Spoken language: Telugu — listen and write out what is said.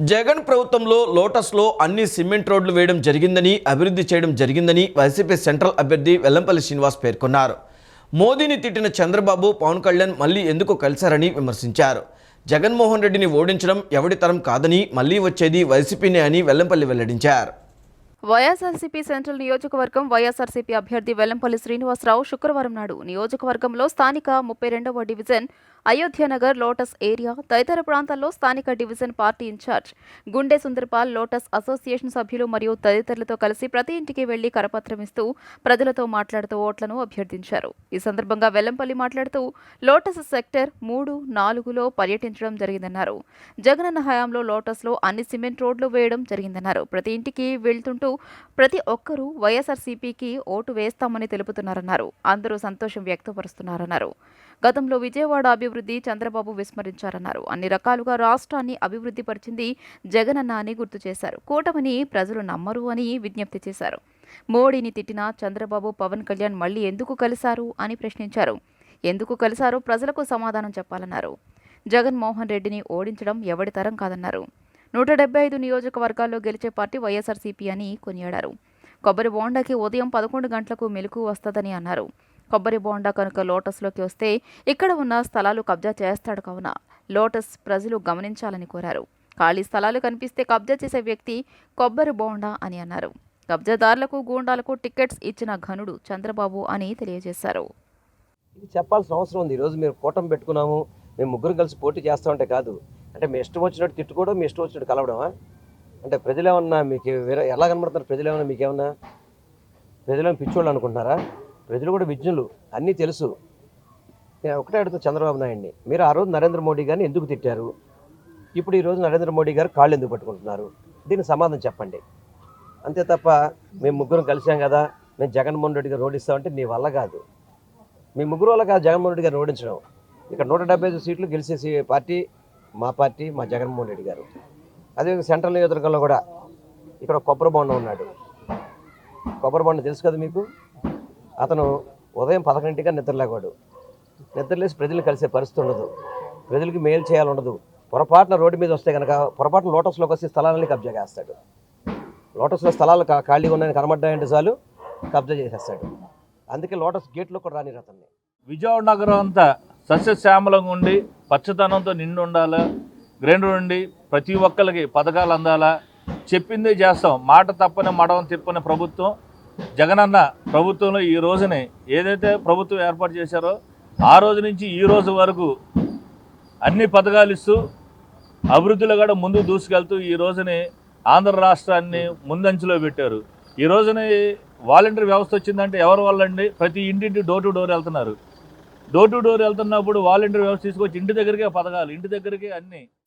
జగన్ ప్రభుత్వంలో లోటస్లో అన్ని సిమెంట్ రోడ్లు వేయడం జరిగిందని అభివృద్ధి చేయడం జరిగిందని వైసీపీ సెంట్రల్ అభ్యర్థి వెల్లంపల్లి శ్రీనివాస్ పేర్కొన్నారు. మోదీని తిట్టిన చంద్రబాబు పవన్ కళ్యాణ్ మళ్ళీ ఎందుకు కలిశారని విమర్శించారు. జగన్మోహన్ రెడ్డిని ఓడించడం ఎవడి తరం కాదని మళ్ళీ వచ్చేది వైసీపీనే అని వెల్లంపల్లి వెల్లడించారు. వైఎస్ఆర్సీపీ సెంట్రల్ నియోజకవర్గం వైఎస్ఆర్సీపీ అభ్యర్థి వెల్లంపల్లి శ్రీనివాసరావు శుక్రవారం నాడు నియోజకవర్గంలో స్థానిక ముప్పై రెండవ డివిజన్ అయోధ్యనగర్ లోటస్ ఏరియా తదితర ప్రాంతాల్లో స్థానిక డివిజన్ పార్టీ ఇన్ఛార్జ్. గుండె సుందర్పాల్ లోటస్ అసోసియేషన్ సభ్యులు మరియు తదితరులతో కలిసి ప్రతి ఇంటికి వెళ్ళి కరపత్రం ఇస్తూ ప్రజలతో మాట్లాడుతూ ఓట్లను అభ్యర్థించారు. ఈ సందర్భంగా వెల్లంపల్లి మాట్లాడుతూ లోటస్ సెక్టర్ మూడు నాలుగులో పర్యటించడం జరిగిందన్నారు. జగనన్న హయాంలో లోటస్లో అన్ని సిమెంట్ రోడ్లు వేయడం జరిగిందన్నారు. ప్రతి ఇంటికి వెళ్తుంటూ ప్రతి ఒక్కరూ వైఎస్ఆర్సీపీకి ఓటు వేస్తామని తెలుపుతున్నారన్నారు. అందరూ సంతోషం వ్యక్తపరుస్తున్నారన్నారు. గతంలో విజయవాడ అభివృద్ధి చంద్రబాబు విస్మరించారన్నారు. అన్ని రకాలుగా రాష్ట్రాన్ని అభివృద్ధి పరిచింది జగనన్న అని గుర్తు చేశారు. కూటమిని ప్రజలు నమ్మరు అని విజ్ఞప్తి చేశారు. మోడీని తిట్టిన చంద్రబాబు పవన్ కళ్యాణ్ మళ్ళీ ఎందుకు కలిశారు అని ప్రశ్నించారు. ఎందుకు కలిశారో ప్రజలకు సమాధానం చెప్పాలన్నారు. జగన్మోహన్ రెడ్డిని ఓడించడం ఎవడి తరం కాదన్నారు. నూట డెబ్బై ఐదు నియోజకవర్గాల్లో గెలిచే పార్టీ వైఎస్ఆర్సీపీ అని కొనియాడారు. కొబ్బరి బోండాకి ఉదయం పదకొండు గంటలకు మెలకు వస్తుందని అన్నారు. కొబ్బరి బోండా కనుక లోటస్లోకి వస్తే ఇక్కడ ఉన్న స్థలాలు కబ్జా చేస్తాడు కావున. లోటస్ ప్రజలు గమనించాలని కోరారు. ఖాళీ స్థలాలు కనిపిస్తే కబ్జా చేసే వ్యక్తి కొబ్బరి బోండా అని అన్నారు. కబ్జాదారులకు గూండాలకు టికెట్స్ ఇచ్చిన ఘనుడు చంద్రబాబు అని తెలియజేశారు. ఇది చెప్పాల్సిన అవసరం ఉంది. ఈరోజు మీరు కూటమి పెట్టుకున్నాము మేము ముగ్గురు కలిసి పోటీ చేస్తామంటే కాదు. అంటే మీ ఇష్టం వచ్చినట్టు తిట్టుకోవడం మీ ఇష్టం వచ్చినట్టు కలవడమా? అంటే ప్రజలు ఏమన్నా మీకు ఎలా కనబడుతున్నారు ప్రజలేమన్నా మీకేమన్నా? ప్రజలేమన్నా ప్రజలు పిచ్చోళ్ళు అనుకుంటున్నారా? ప్రజలు కూడా విజ్ఞులు అన్నీ తెలుసు. నేను ఒకటే అడుగుతా చంద్రబాబు నాయుడిని మీరు ఆ రోజు నరేంద్ర మోడీ గారిని ఎందుకు తిట్టారు? ఇప్పుడు ఈరోజు నరేంద్ర మోడీ గారు కాళ్ళు ఎందుకు పట్టుకుంటున్నారు? దీనికి సమాధానం చెప్పండి. అంతే తప్ప మేము ముగ్గురం కలిసాం కదా మేము జగన్మోహన్ రెడ్డి గారు ఓడిస్తామంటే నీ వల్ల కాదు. మీ ముగ్గురు వల్ల కాదు జగన్మోహన్ రెడ్డి గారిని ఓడించడం. ఇక్కడ నూట డెబ్బై ఐదు సీట్లు గెలిచేసి పార్టీ మా పార్టీ మా జగన్మోహన్ రెడ్డి గారు. అదే సెంట్రల్ నియోజకవర్గంలో కూడా ఇక్కడ కొబ్బరి బొండ ఉన్నాడు. కొబ్బరి బొండ తెలుసు కదా మీకు? అతను ఉదయం పదకొండింటిగా నిద్రలేవాడు. నిద్రలేసి ప్రజలు కలిసే పరిస్థితి ఉండదు. ప్రజలకి మేలు చేయాలండదు పొరపాటున రోడ్డు మీద వస్తే కనుక పొరపాటున లోటస్లోకి వచ్చి స్థలాలని కబ్జా చేస్తాడు. లోటస్లో స్థలాలు ఖాళీగా ఉన్నాయని కనబడ్డాయంటే చాలు కబ్జా చేసేస్తాడు. అందుకే లోటస్ గేట్లో కూడా రాని అతన్ని. విజయవాడ నగరం అంతా సస్యశ్యామలంగా ఉండి పచ్చదనంతో నిండి ఉండాలా? గ్రైండర్ ఉండి ప్రతి ఒక్కరికి పథకాలు అందాలా? చెప్పిందే చేస్తాం. మాట తప్పని మడవం తిప్పని ప్రభుత్వం జగనన్న ప్రభుత్వంలో ఈ రోజుని ఏదైతే ప్రభుత్వం ఏర్పాటు చేశారో ఆ రోజు నుంచి ఈ రోజు వరకు అన్ని పథకాలు ఇస్తూ అభివృద్ధిలో కూడా ముందుకు దూసుకెళ్తూ ఈ రోజుని ఆంధ్ర రాష్ట్రాన్ని ముందంచులో పెట్టారు. ఈ రోజుని వాలంటీర్ వ్యవస్థ వచ్చిందంటే ఎవరి వాళ్ళండి ప్రతి ఇంటింటి డోర్ టు డోర్ వెళ్తున్నారు. డోర్ టు డోర్ వెళ్తున్నప్పుడు వాలంటీర్ వ్యవస్థ తీసుకొచ్చి ఇంటి దగ్గరికే పథకాలు ఇంటి దగ్గరికే అన్ని